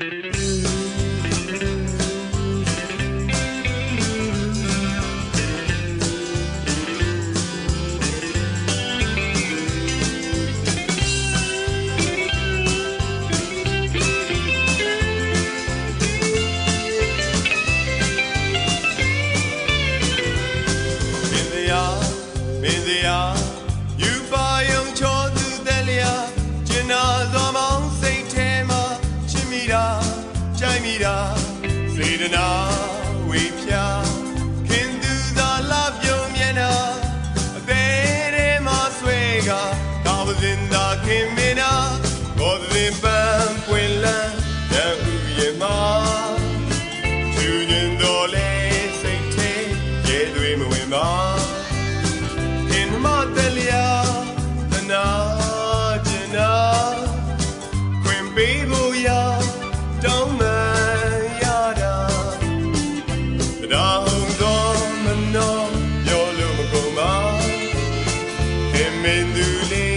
မ ကိုယ်တင်ပန်းပွင့်လန်းတဲ့ဥယျာဉ်မှာသူညင်တော်လေစိတ်ထဲရဲတွေမဝင်ပါခင်မတလျာတနာကျင်နာခွင်ပေးဖို့ရတောင်းမှန်ရတာတရားတော်မနောပြောလို့မကုန်ပါခင်မင်းသူလေး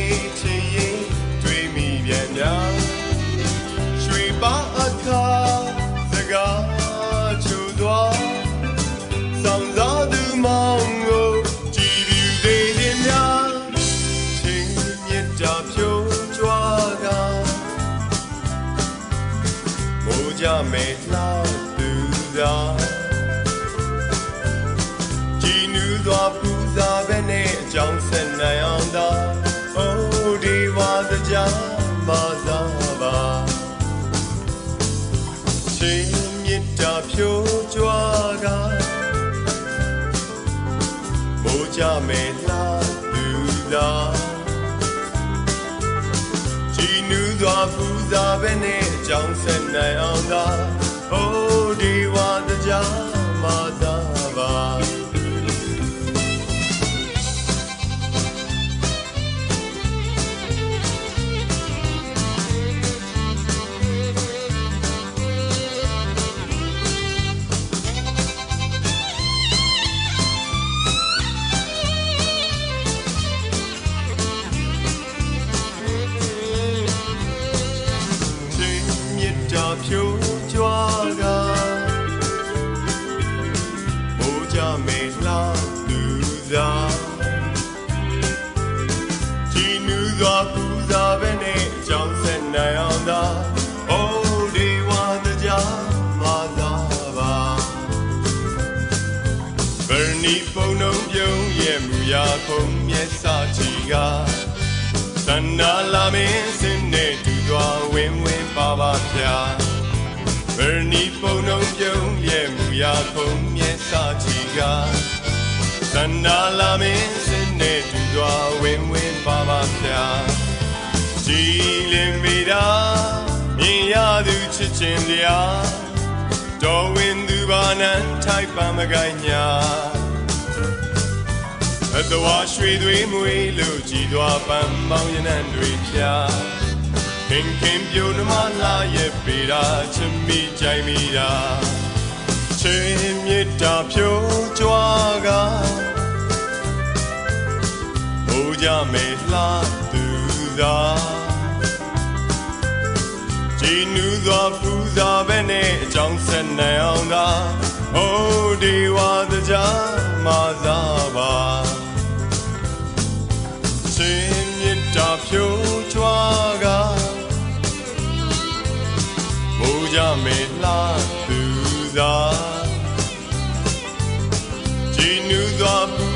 သကြာမသာပါချင်းမြစ်တာဖြိုးကြွားကမိုးကြမဲ့လာလူသာကြည်နူးစွာပူဇာပဲနဲ့အကြောင်းဆက် ဗရနီပုံလုံးပြုံးရဲ့မူရာခုံမျက်စာချီကသန္နာလာမင်းစင်းနဲ့တူသွားဝင်းဝင်းပါပါဗျာဗရနီပုံလုံးပြုံးရဲ့မူရာခုံမျက်စာချီကသန္နာလာမင်းစင်းနဲ့တူသွားဝင်းဝင်းပါပါဗျာကြည်လင်မိတာမြင်ရသူချစ်ချင်းတရား တော်ဝင်သူပါနန်းထိုက်ပါမကိုင်းညာအတော်ရွှေတွေမွေလို့ကြည်သွားပန်းမောင်ရနံတွေဖြာခင်ခင်ပြိုနှမလာရဲ့ပေတာချစ်မိကြိုင်မိတာချင်းမြစ်တာဖြိုးကြွားကဘိုးကြမေလှသူသာ ဒီနူးသောပူဇော်ပဲနဲ့အကြောင်းဆက်နိုင်အောင်သာအိုးဒီဝါသကြာမာသာပါရှင်မြတ်တာဖြိုးချွာကမိုးကြမေလားသူသာဒီနူးသောပူ